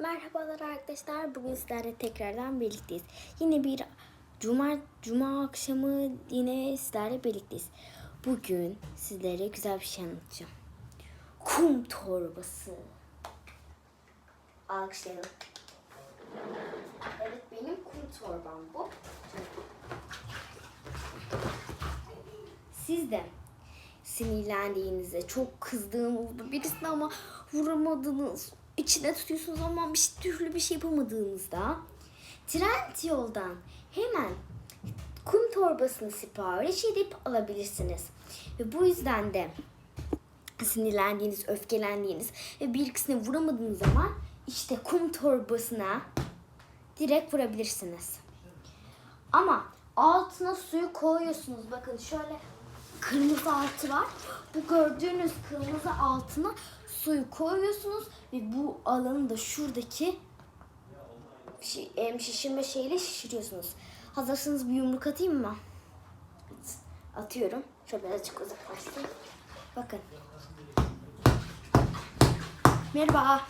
Merhabalar arkadaşlar. Bugün sizlerle tekrardan birlikteyiz. Yine bir cuma cuma akşamı yine sizlerle birlikteyiz. Bugün sizlere güzel bir şey anlatacağım. Kum torbası. Alkışlayalım. Evet benim kum torbam bu. Siz de sinirlendiğinizde, çok kızdığınızda, birisine ama vuramadığınız, içine tutuyorsunuz ama bir türlü bir şey yapamadığınızda Trend yoldan hemen kum torbasını sipariş edip alabilirsiniz. Ve bu yüzden de sinirlendiğiniz, öfkelendiğiniz ve birisine vuramadığınız zaman işte kum torbasına direkt vurabilirsiniz. Ama altına suyu koyuyorsunuz. Bakın şöyle kırmızı altı var. Bu gördüğünüz kırmızı altına suyu koyuyorsunuz ve bu alanı da şuradaki şişirme şeyle şişiriyorsunuz. Hazırsanız bir yumruk atayım mı? Atıyorum. Şöyle birazcık uzaklaştım. Bakın. Merhaba.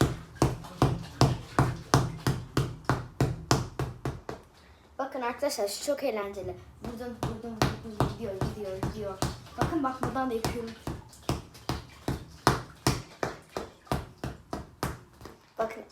Bakın arkadaşlar çok eğlenceli. Buradan buradan buradan gidiyor gidiyor gidiyor. Bakın bak buradan da yapıyorum. Bakın.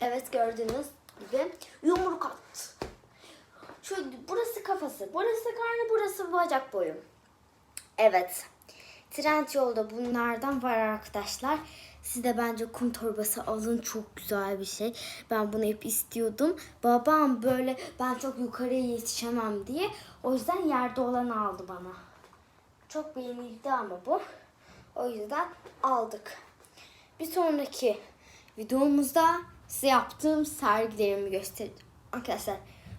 Evet gördüğünüz gibi yumruk attı. Şöyle burası kafası, burası karnı, burası bacak boyu. Evet. Trend yolda bunlardan var arkadaşlar. Siz de bence kum torbası alın. Çok güzel bir şey. Ben bunu hep istiyordum. Babam böyle ben çok yukarıya yetişemem diye. O yüzden yerde olanı aldı bana. Çok beğenildi ama bu. O yüzden aldık. Bir sonraki videomuzda size yaptığım sergilerimi göstereceğim. Arkadaşlar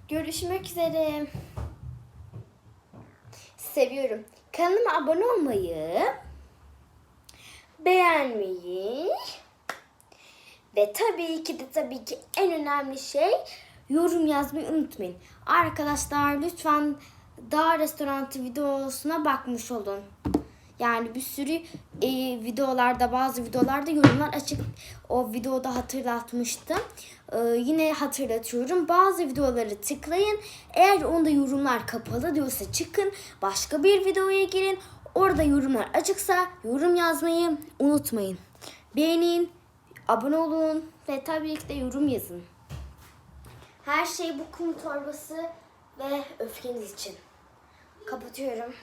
görüşmek üzere. Seviyorum. Kanalıma abone olmayı, beğenmeyi ve tabii ki de tabii ki en önemli şey yorum yazmayı unutmayın. Arkadaşlar lütfen daha restoran videosuna bakmış olun. Yani bir sürü e, videolarda bazı videolarda yorumlar açık. O videoda hatırlatmıştım. E, yine hatırlatıyorum. Bazı videoları tıklayın. Eğer onda yorumlar kapalı diyorsa çıkın. Başka bir videoya girin. Orada yorumlar açıksa yorum yazmayı unutmayın. Beğenin, abone olun ve tabii ki de yorum yazın. Her şey bu kum torbası ve öfkeniz için. Kapatıyorum.